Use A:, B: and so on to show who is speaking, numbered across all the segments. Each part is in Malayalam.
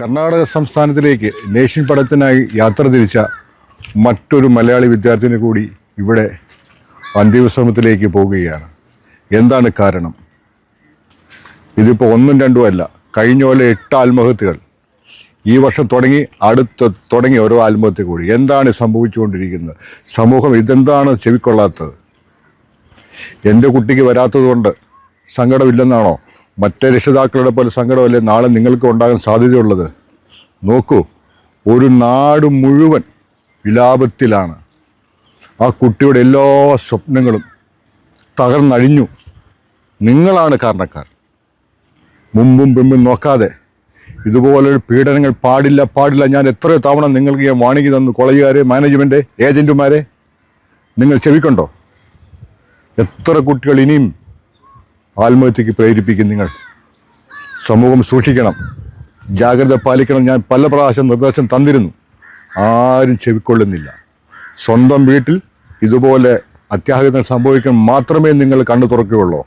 A: കർണാടക സംസ്ഥാനത്തിലേക്ക് നേഷ്യൻ പഠനത്തിനായി യാത്ര തിരിച്ച മറ്റൊരു മലയാളി വിദ്യാർത്ഥിനി കൂടി ഇവിടെ അന്ത്യവിശ്രമത്തിലേക്ക് പോവുകയാണ് എന്താണ് കാരണം? ഇതിപ്പോൾ ഒന്നും രണ്ടും അല്ല. കഴിഞ്ഞ പോലെ എട്ട് ആത്മഹത്യകൾ. ഈ വർഷം തുടങ്ങി അടുത്ത തുടങ്ങി ഓരോ ആത്മഹത്യ കൂടി. എന്താണ് സംഭവിച്ചുകൊണ്ടിരിക്കുന്നത്? സമൂഹം ഇതെന്താണ് ചെവിക്കൊള്ളാത്തത്? എന്റെ കുട്ടിക്ക് വരാത്തതുകൊണ്ട് സങ്കടമില്ലെന്നാണോ? മറ്റേ രക്ഷിതാക്കളുടെ പോലെ സങ്കടമല്ലേ നാളെ നിങ്ങൾക്ക് ഉണ്ടാകാൻ സാധ്യതയുള്ളത്? നോക്കൂ ഒരു നാട് മുഴുവൻ വിലാപത്തിലാണ്. ആ കുട്ടിയുടെ എല്ലാ സ്വപ്നങ്ങളും തകർന്നഴിഞ്ഞു. നിങ്ങളാണ് കാരണക്കാർ. മുമ്പും പിമ്പും നോക്കാതെ ഇതുപോലൊരു പീഡനങ്ങൾ പാടില്ല പാടില്ല. ഞാൻ എത്രയോ തവണ നിങ്ങൾക്ക് ഞാൻ വാണിങ്ങി തന്നു കോളേജുകാരെ മാനേജ്മെന്റ് ഏജന്റുമാരെ നിങ്ങൾ ചെവിക്കണ്ടോ? എത്ര കുട്ടികൾ ഇനിയും ആത്മഹത്യക്ക് പ്രേരിപ്പിക്കും നിങ്ങൾ. സമൂഹം സൂക്ഷിക്കണം. ജാഗ്രത പാലിക്കണം. ഞാൻ പല പ്രാവശ്യം നിർദ്ദേശം തന്നിരുന്നു. ആരും ചെവിക്കൊള്ളുന്നില്ല. സ്വന്തം വീട്ടിൽ ഇതുപോലെ അത്യാഹിതങ്ങൾ സംഭവിക്കാൻ മാത്രമേ നിങ്ങൾ കണ്ണു തുറക്കുകയുള്ളൂ.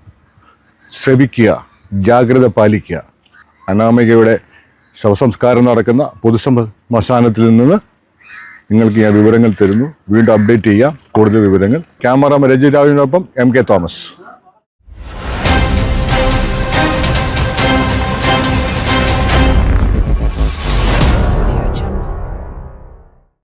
A: ശ്രവിക്കുക. ജാഗ്രത പാലിക്കുക. അനാമികയുടെ ശവസംസ്കാരം നടക്കുന്ന പൊതുശ്മശാനത്തിൽ നിന്ന് നിങ്ങൾക്ക് ഞാൻ വിവരങ്ങൾ തരുന്നു. വീണ്ടും അപ്ഡേറ്റ് ചെയ്യാം. കൂടുതൽ വിവരങ്ങൾ. ക്യാമറ രജി രാവിനൊപ്പം എം കെ തോമസ്.